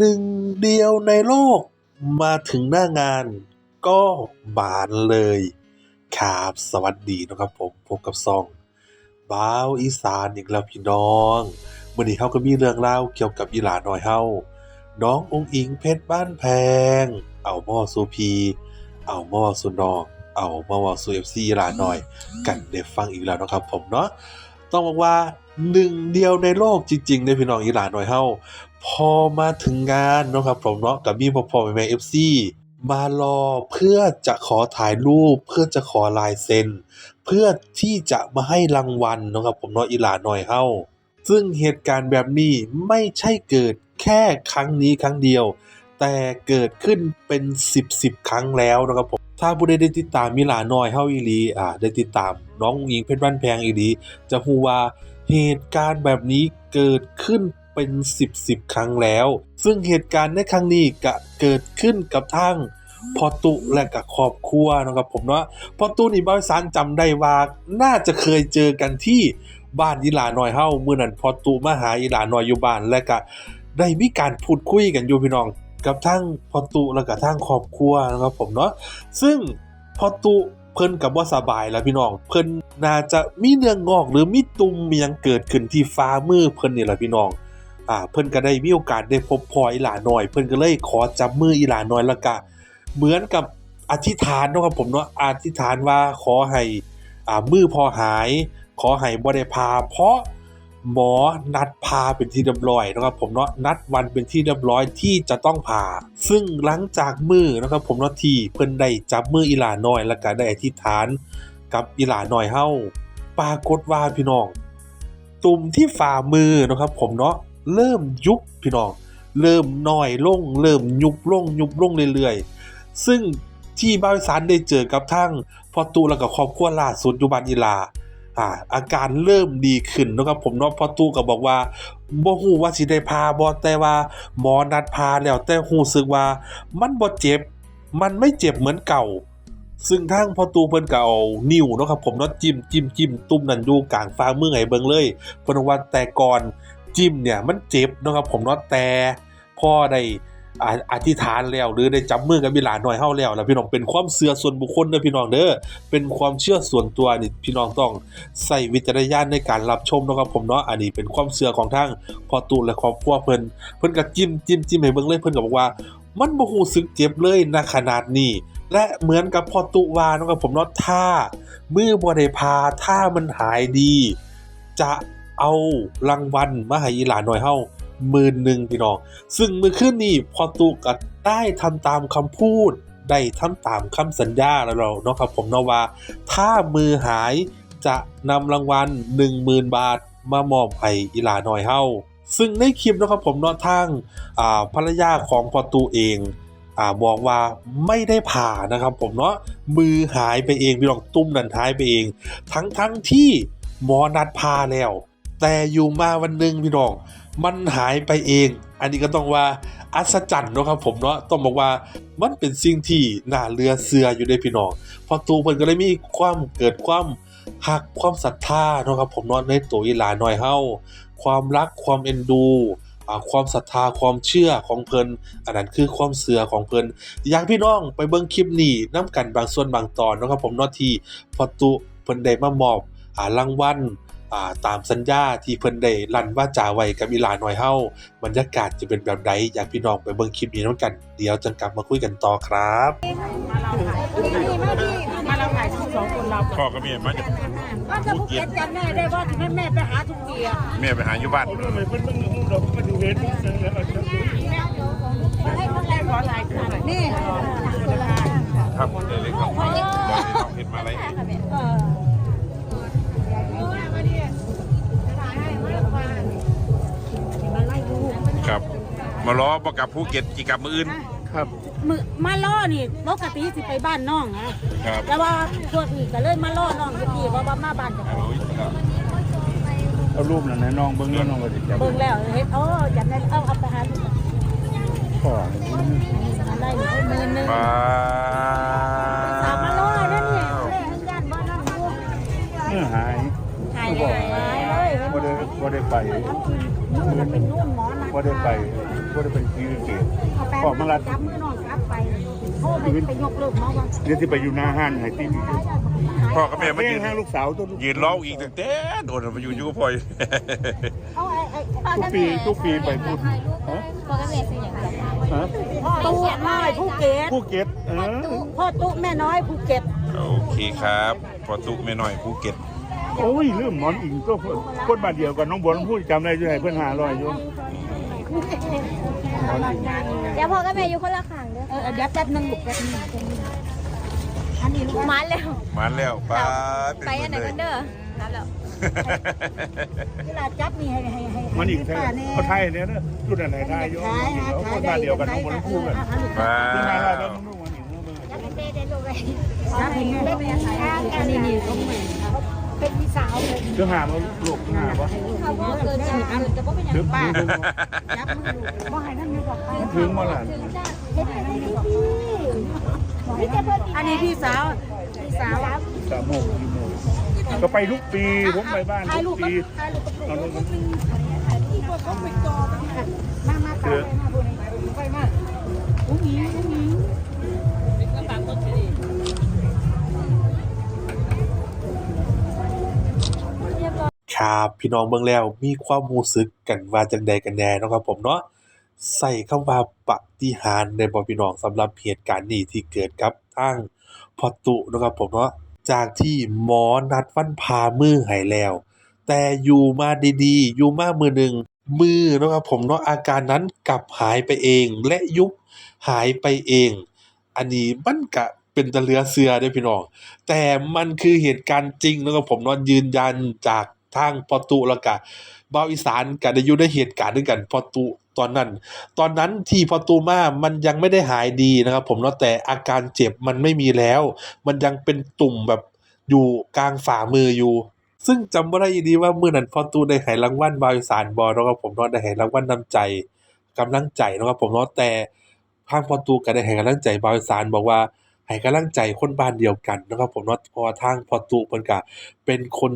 หนึ่งเดียวในโลก มาถึงหน้างานก็บานเลย ครับ สวัสดีนะครับผมพบกับซองบ้าวอีสานอีกแล้วพี่น้องมื้อนี้เฮาก็มีเรื่องราเกี่ยวกับอีหลาน้อยเฮาน้ององอิงเพชรบ้านแพง เอามาเว้าสู่พี่เอามาเว้าสู่น้องเอามาเว้าสู่ FC อีหลาน้อย กันได้ฟังอีกแล้วนะครับ ผมเนาะต้องบอกว่าหนึ่งเดียวในโลกจริงๆเด้อพี่น้องอีหลาน้อยเฮา พอมาถึงงานเนาะครับผมเนาะก็มีพ่อๆแม่ๆ FC มารอเพื่อจะขอถ่ายรูป เพื่อจะขอลายเซ็น เพื่อที่จะมาให้รางวัลเนาะครับผมเนาะอีหลาน้อยเฮ้าซึ่งเหตุการณ์แบบนี้ไม่ใช่เกิดแค่ครั้งนี้ครั้งเดียว แต่เกิดขึ้นเป็น 10 10 ครั้งแล้วนะครับผมถ้าผู้ใดได้ติดตามมิลาน้อยเฮาอีลีอ่าได้ติดตาม น้องอิงเพชรบ้านแพงอีลีจะฮูว่าเหตุการณ์แบบนี้เกิดขึ้น เป็น 10 10 ครั้งแล้ว ซึ่งเหตุการณ์ในครั้งนี้ก็เกิดขึ้นกับทางพอตุและกับครอบครัวนะครับผมเนาะพอตุนี่บ่าวอีสานจำได้ว่าน่าจะเคยเจอกันที่บ้านอีหลาน้อยเฮ้าเมื้อนั้นพอตุมาหาอีหลาน้อยอยู่บ้านและก็ได้มีการพูดคุยกันอยู่พี่น้อง กับทั้งพอตุแล้วก็ทั้งครอบครัวนะครับผมเนาะซึ่งพอตุเพิ่นกับว่าสบายแล้วพี่น้อง เพิ่นน่าจะมีเนื้องอกหรือมีตุ่มมียังเกิดขึ้นที่ฟ้ามือเพิ่นนี่แหละพี่น้อง อ่าเพิ่นก็ได้มีโอกาสได้พบพ่ออีหลาน้อย เพิ่นก็เลยขอจับมืออีหลาน้อยแล้วก็เหมือนกับอธิษฐานเนาะครับผมเนาะอธิษฐานว่าขอให้อ่ามือพอหาย ขอให้บ่ได้พา เพราะหมอนัดพาเป็นที่เรียบร้อยนะครับผมเนาะนัดวันเป็นที่เรียบร้อยที่จะต้องผ่าซึ่งหลังจากมือนะครับผมเนาะที่เพิ่นได้จับมืออีหลาน้อย แล้วก็ได้อธิษฐานกับอีหลาน้อยเฮาปรากฏว่าพี่น้องตุ่มที่ฝ่ามือนะครับผมเนาะ เริ่มยุบพี่น้อง เริ่มน้อยลง เริ่มยุบลงยุบลงเรื่อยๆ ซึ่งที่บ้านสานได้เจอกับทั้งพอตูแล้วก็ครอบครัวล่าสุดอยู่บ้านอีลาอ่าอาการเริ่มดีขึ้นนะครับผมเนาะพอตู้ก็บอกว่าบ่ฮู้ว่าสิได้พาบ่แต่ว่าหมอนัดพาแล้วแต่รู้สึกว่ามันบ่เจ็บ มันไม่เจ็บเหมือนเก่า ซึ่งทางพอตูเพิ่นก็เอานิ้วนะครับผมเนาะจิ้มจิ้มจิ้มตุ่มนั่นอยู่กลางฝ่ามือให้เบิ่งเลยเพิ่นว่าแต่ก่อน จิ้มเนี่ยมันเจ็บนะครับผมเนาะแต่พ่อได้อธิษฐานแล้วหรือได้จับมือกับบิหลานน้อยเฮาแล้วแล้วพี่น้องเป็นความเชื่อส่วนบุคคลเด้อพี่น้องเด้อเป็นความเชื่อส่วนตัวนี่พี่น้องต้องใส่วิจารณญาณในการรับชมนะครับผมเนาะอันนี้เป็นความเชื่อของทางพอตูนและครอบครัวเพิ่นเพิ่นก็จิ้มจิ้มจิ้มให้เบิ่งเลยเพิ่นก็บอกว่า มันบ่ฮู้สึกเจ็บเลยณขนาดนี้ และเหมือนกับพอตุวานะครับผมเนาะถ้ามือบ่ได้พาถ้ามันหายดี จะ เอารางวัลมาให้อีหลานหน้อยเฮาหมื่นหนึ่งพี่น้อง ซึ่งเมื่อคืนนี้พอตุก็ได้ทำตามคำพูด ได้ทำตามคำสัญญาแล้วเราเนาะครับผมเนาะว่า ถ้ามือหายจะนำรางวัล10,000 บาทมามอบให้อีหลาน้อยเฮาซึ่งในคลิปนะครับผมเนาะทางอ่าภรรยาของพอตูเองอ่าบอกว่าไม่ได้ผ่านะครับผมเนาะมือหายไปเองพี่น้องตุ้มนันหายไปเอง ทั้งทั้งที่หมอนัดพาแล้ว แต่อยู่มาวันหนึ่งพี่น้อง มันหายไปเอง อันนี้ก็ต้องว่าอัศจรรย์เนาะครับผมเนาะต้องบอกว่ามันเป็นสิ่งที่น่าเรือเสืออยู่ในพี่น้องพอตูเพิ่นก็เลยมีความเกิดความหักความศรัทธาเนาะครับผมเนาะในตัวอีหลาน้อยเฮาความรักความเอ็นดูความศรัทธาความเชื่อของเพิ่นอันนั้นคือความเชื่อของเพิ่นอยากพี่น้องไปเบิ่งคลิปนี้นํกันบางส่วนบางตอนเนาะครับผมเนาะที่พอตูเพิ่นได้มามอบอรางวัล ตามสัญญาที่เพิ่นได้ลั่นวาจาไว้กับอีหลาน้อยเฮาบรรยากาศจะเป็นแบบใดอยากพี่น้องไปเบิ่งคลิปนี้นํกัน เดี๋ยวจะกลับมาคุยกันต่อครับมาเราถ่ายทั้งสองคนเราพ่อกับแม่มาจากก็จะภูเก็ตจำแม่ได้ว่าที่แม่แม่ไปหาทุกทีอะแม่ไปหาอยู่บ้านให้คนแรกขอถ่ายคู่หน่อยนี่ครับเด็กๆครับเดี๋ยวเราเห็นมาอะไร มาล้อบอกกับภูเก็ตกี่กับมืออื่น ครับ มือมาล่อนี่ปกติสิไปบ้านน้องนะครับ แต่ว่าช่วงนี้ก็เลยมาล่อน้องอยู่ดีเพราะว่ามาบ้านกับเอาอีกแล้วเอารูปนั่นนะน้องเบิ้งแล้วน้องก็จะจับเบิ่งแล้วเฮ็ดโอ้จำได้เอาเอาไปหาลูกพ่อได้หนึ่งหมื่นหนึ่งมาสามมาล่อนั่นนี่แม่ให้ญาติบ้านนั่นดูเมื่อหายหายหายเลยบ่ได้บ่ได้ไป นู่นน่ะเป็นนู่นหมอนะ บ่ได้ไป บ่ได้เป็นชีวิตเกตเอาแป้งออกมาละจับมือน้องกลับไปโทรไปไปยกเลิกน้องว่าเดี๋ยวสิไปอยู่หน้าห้านให้ติพ่อกับแม่มาแม่ยืนห้างลูกสาวตัวยืนร้องอีกตั้งแต่โดนมาอยู่อยู่กับพ่อยเอาไอ้ไอ้ทุกปีทุกปีไปพูดฮะพ่อกับแม่ซื้ออย่างไรฮะตู้น้อยภูเก็ตภูเก็ตเออพ่อตุ๊แม่น้อยภูเก็ตโอเคครับพอตุแม่น้อยภูเก็ตโอ้ยลืมหมอนอิงตัวคนคนบ้านเดียวกันน้องบัวน้องพูดจำได้อยู่ให้เพิ่นหาลอยอยู่หมอนอิง เดี๋ยวพ่อกับแม่อยู่คนละข้างเด้อเออเดี๋ยวแป๊บนึงลูกแป๊บนึงอันนี้ลูกมาแล้วมาแล้วไปไปอันไหนกันเด้อรับแล้วเวลาจับนี่ให้ให้ให้หมอนอิงให้ใช่ป้าแน่เขาไทยเนี่ยนะรุ่นอะไรไทยอยู่ขายหาคขายนได้บ้านเดียวกันน้องบัวน้องพูดกันมาที่มาแล้แล้ววน้องหมอนอิงน้องบัวแล้วก็เต้ได้ลูกเลยจับให้แม่อันนี้นี่เขาเหมือน เป็นพี่สาวเลยเรื่องหามาลูกหาปะเขาบอกเกินจะเกินจะบ่เป็นอย่างถึงป้าถึงจับมือลูกบ่ให้นั่นนี่บอกป้าถึงมาหลานอันนี้พี่สาวพี่สาวสามโมงสี่โมงก็ไปทุกปีผมไปบ้านถ่ายรูทุปกกับปีถ่ายรูปกับเอาลูกมามาตามไปมาบุญไปมาอุ้งอิงอุ้งอิง ครับพี่น้องเบิ่งแล้วมีความรู้สึกกันว่าจังใดกันแน่นะครับผมเนาะใส่คำว่าปฏิหาริย์ได้บ่พี่น้องสำหรับเหตุการณ์นี้ที่เกิดกับทางพอตุนะครับผมเนาะจากที่หมอนัดวันพามือให้แล้ว แต่อยู่มาดีๆ อยู่มามือหนึ่งมือนะครับผมเนาะอาการนั้นกลับหายไปเองและยุบหายไปเอง อันนี้มันก็เป็นตะเลือเชื่อเด้พี่น้อง แต่มันคือเหตุการณ์จริงนะครับผมเนาะยืนยันจาก ทางพอตุแล้วก็บ่าอีสานก็ได้อยู่ในเหตุการณ์ด้วยกันพอตุตอนนั้น ตอนนั้นที่พอตุมามันยังไม่ได้หายดีนะครับ ผมเนาะแต่อาการเจ็บมันไม่มีแล้ว มันยังเป็นตุ่มแบบอยู่กลางฝ่ามืออยู่ ซึ่งจำบ่ได้ดีว่ามื้อนั้นพอตุได้ให้รางวัลบาวอีสานบ่เนะครับผมเนาะได้ให้รางวัลนำใจกำลังใจนะครับผมเนาะแต่ทางพอตุก็ได้ให้กำลังใจบาวอีสานบอกว่าให้กำลังใจคนบ้านเดียวกันนะครับผมเนาะพราะว่าทางพอตุเพิ่นก็เป็นคน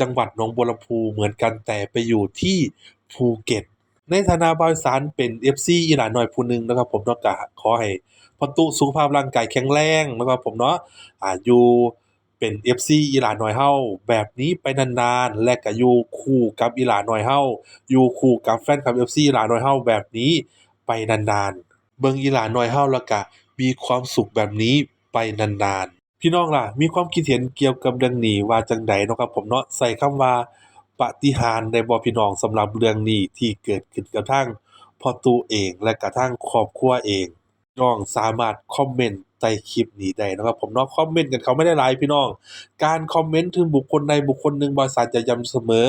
จังหวัดหนองบัวลำพูเหมือนกันแต่ไปอยู่ที่ภูเก็ต ในฐานะบาวอีสานเป็น FC อีหลาน้อยผู้หนึงนะครับผมเนาะก็ขอให้พอตุสุขภาพร่างกายแข็งแรงนะครับผมเนาะอ่าอยู่เป็น FC อีหลาน้อยเฮาแบบนี้ไปนานๆ และก็อยู่คู่กับอีหลาน้อยเฮาอยู่คู่กับแฟนคลับ FC อีหลาน้อยเฮาแบบนี้ไปนานๆ เบิ่งอีหลาน้อยเฮาแล้วก็มีความสุขแบบนี้ไปนานๆ พี่น้องล่ะ มีความคิดเห็นเกี่ยวกับเรื่องนี้ว่าจังใดเนาะครับผมเนาะใส่คำว่าปฏิหาริย์ได้บ่พี่น้องสำหรับเรื่องนี้ที่เกิดขึ้นกับทางพ่อตู่เอง และกระทั่งครอบครัวเองน้องสามารถคอมเมนต์ ใต้คลิปนี้ได้นะครับ ผมนาะคอมเมนต์กันเขาไม่ได้หลายพี่น้อง การคอมเมนต์ถึงบุคคลใดบุคคลหนึ่งบริษัทจะย้ำเสมอ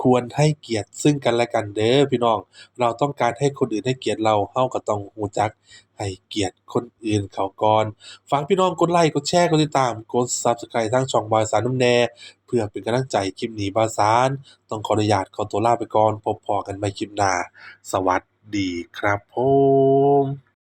ควรให้เกียรติซึ่งกันและกันเด้อพี่น้อง เราต้องการให้คนอื่นให้เกียรติเราเฮาก็ต้องรู้จักให้เกียรติคนอื่นเขาก่อนฝากพี่น้องกดไลค์กดแชร์กดติดตามกด Subscribe ทางช่องบอยสารน้ำแน่เพื่อเป็นกำลังใจคลิปนี้บอยสารต้องขออนุญาตขอตัวลาไปก่อนพบพอกันใหม่คลิปหน้าสวัสดีครับผม